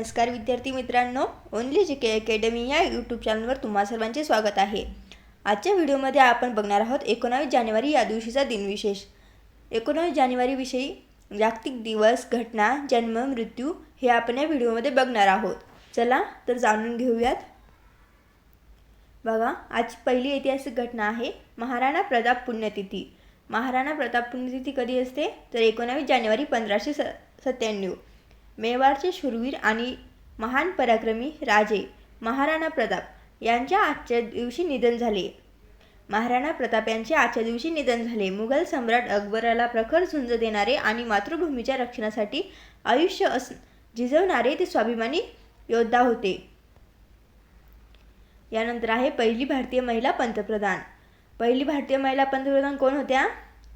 नमस्कार विद्यार्थी मित्रांनो ओनली जी के अकॅडमी या यूट्यूब चॅनलवर तुम्हा सर्वांचे स्वागत आहे. आजच्या व्हिडिओमध्ये आपण बघणार आहोत एकोणावीस जानेवारी या दिवशीचा दिनविशेष. एकोणावीस जानेवारीविषयी जागतिक दिवस घटना जन्म मृत्यू हे आपण या व्हिडिओमध्ये बघणार आहोत. चला तर जाणून घेऊयात. बघा आजची पहिली ऐतिहासिक घटना आहे महाराणा प्रताप पुण्यतिथी. महाराणा प्रताप पुण्यतिथी कधी असते? तर एकोणावीस जानेवारी पंधराशे स सत्त्याण्णव. मेवाडचे शूरवीर आणि महान पराक्रमी राजे महाराणा प्रताप यांच्या आजच्या दिवशी निधन झाले. महाराणा प्रताप यांचे आजच्या दिवशी निधन झाले. मुघल सम्राट अकबराला प्रखर झुंज देणारे आणि मातृभूमीच्या रक्षणासाठी आयुष्य अस झिजवणारे ते स्वाभिमानी योद्धा होते. यानंतर आहे पहिली भारतीय महिला पंतप्रधान. पहिली भारतीय महिला पंतप्रधान कोण होत्या?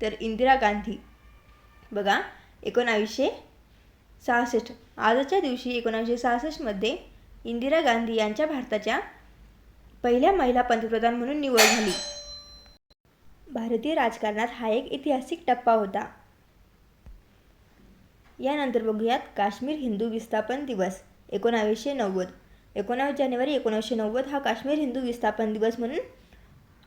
तर इंदिरा गांधी. बघा एकोणावीसशे सहासष्ट. आजच्या दिवशी एकोणीसशे सहासष्टमध्ये इंदिरा गांधी यांच्या भारताच्या पहिल्या महिला पंतप्रधान म्हणून निवड झाली. भारतीय राजकारणात हा एक ऐतिहासिक टप्पा होता. यानंतर बघूयात काश्मीर हिंदू विस्थापन दिवस एकोणावीसशे नव्वद. एकोणावीस जानेवारी एकोणावीसशे नव्वद हा काश्मीर हिंदू विस्थापन दिवस म्हणून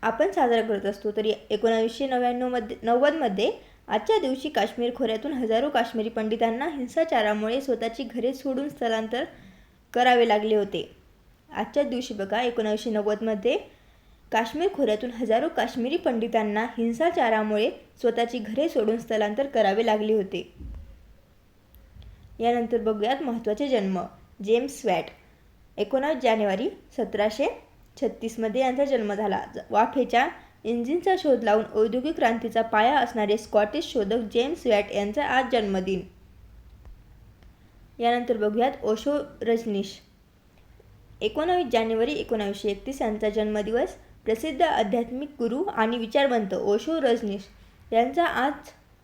आपण साजरा करत असतो. तरी एकोणावीसशे नव्याण्णवमध्ये नव्वदमध्ये आजच्या दिवशी काश्मीर खोऱ्यातून हजारो काश्मीरी पंडितांना हिंसाचारामुळे स्वतःची घरे सोडून स्थलांतर करावे लागले होते. आजच्या दिवशी बघा एकोणावीसशे नव्वदमध्ये काश्मीर खोऱ्यातून हजारो काश्मीरी पंडितांना हिंसाचारामुळे स्वतःची घरे सोडून स्थलांतर करावे लागले होते. यानंतर बघूयात महत्त्वाचे जन्म. James Watt. एकोणावीस जानेवारी सतराशे छत्तीसमध्ये यांचा जन्म झाला. ज- वाफेच्या इंजिनचा शोध लावून औद्योगिक क्रांतीचा पाया असणारे स्कॉटिश शोधक जेम्स वॅट यांचा आज जन्मदिन. यानंतर बघूयात ओशो रजनीश. एकोणावीस जानेवारी एकोणावीसशे एकतीस यांचा जन्मदिवस. प्रसिद्ध आध्यात्मिक गुरु आणि विचारवंत ओशो रजनीश यांचा आज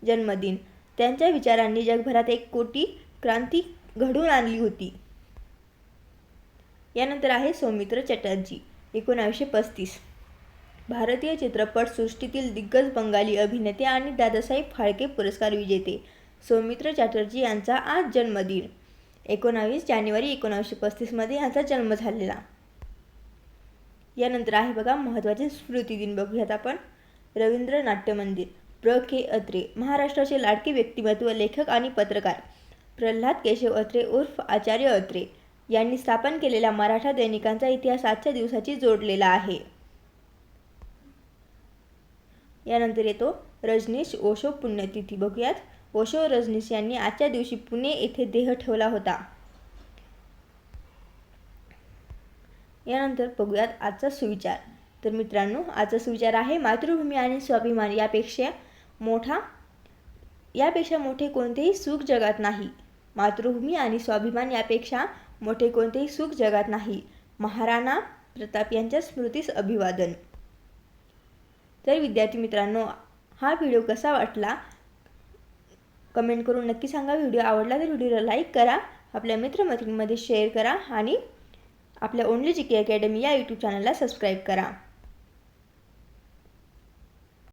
जन्मदिन. त्यांच्या विचारांनी जगभरात एक कोटी क्रांती घडवून आणली होती. यानंतर आहे सौमित्र चटर्जी एकोणावीसशे पस्तीस. भारतीय चित्रपटसृष्टीतील दिग्गज बंगाली अभिनेते आणि दादासाहेब फाळके पुरस्कार विजेते सौमित्र चॅटर्जी यांचा आज जन्मदिन. एकोणावीस जानेवारी एकोणावीसशे पस्तीसमध्ये यांचा जन्म झालेला. यानंतर आहे बघा महत्त्वाचे स्मृतिदिन बघूयात आपण. रवींद्र नाट्य मंदिर प्र. के. अत्रे महाराष्ट्राचे लाडके व्यक्तिमत्व लेखक आणि पत्रकार. प्रल्हाद केशव अत्रे उर्फ आचार्य अत्रे यांनी स्थापन केलेल्या मराठा दैनिकांचा इतिहास आजच्या दिवसाची जोडलेला आहे. यानंतर येतो रजनीश ओशो पुण्यतिथी. बघूयात. ओशो रजनीश यांनी आजच्या दिवशी पुणे येथे देह ठेवला होता. यानंतर बघूयात आजचा सुविचार. तर मित्रांनो आजचा सुविचार आहे मातृभूमी आणि स्वाभिमान यापेक्षा मोठा यापेक्षा मोठे कोणतेही सुख जगात नाही. मातृभूमी आणि स्वाभिमान यापेक्षा मोठे कोणतेही सुख जगात नाही. महाराणा प्रताप यांच्या स्मृतीस अभिवादन. तर विद्यार्थी मित्रांनो हा व्हिडिओ कसा वाटला कमेंट करून नक्की सांगा. व्हिडिओ आवडला तर व्हिडिओला लाईक करा आपल्या मित्रमैत्रिणींमध्ये शेअर करा आणि आपल्या ओनली जी के अकॅडमी या यूट्यूब चॅनलला सबस्क्राईब करा.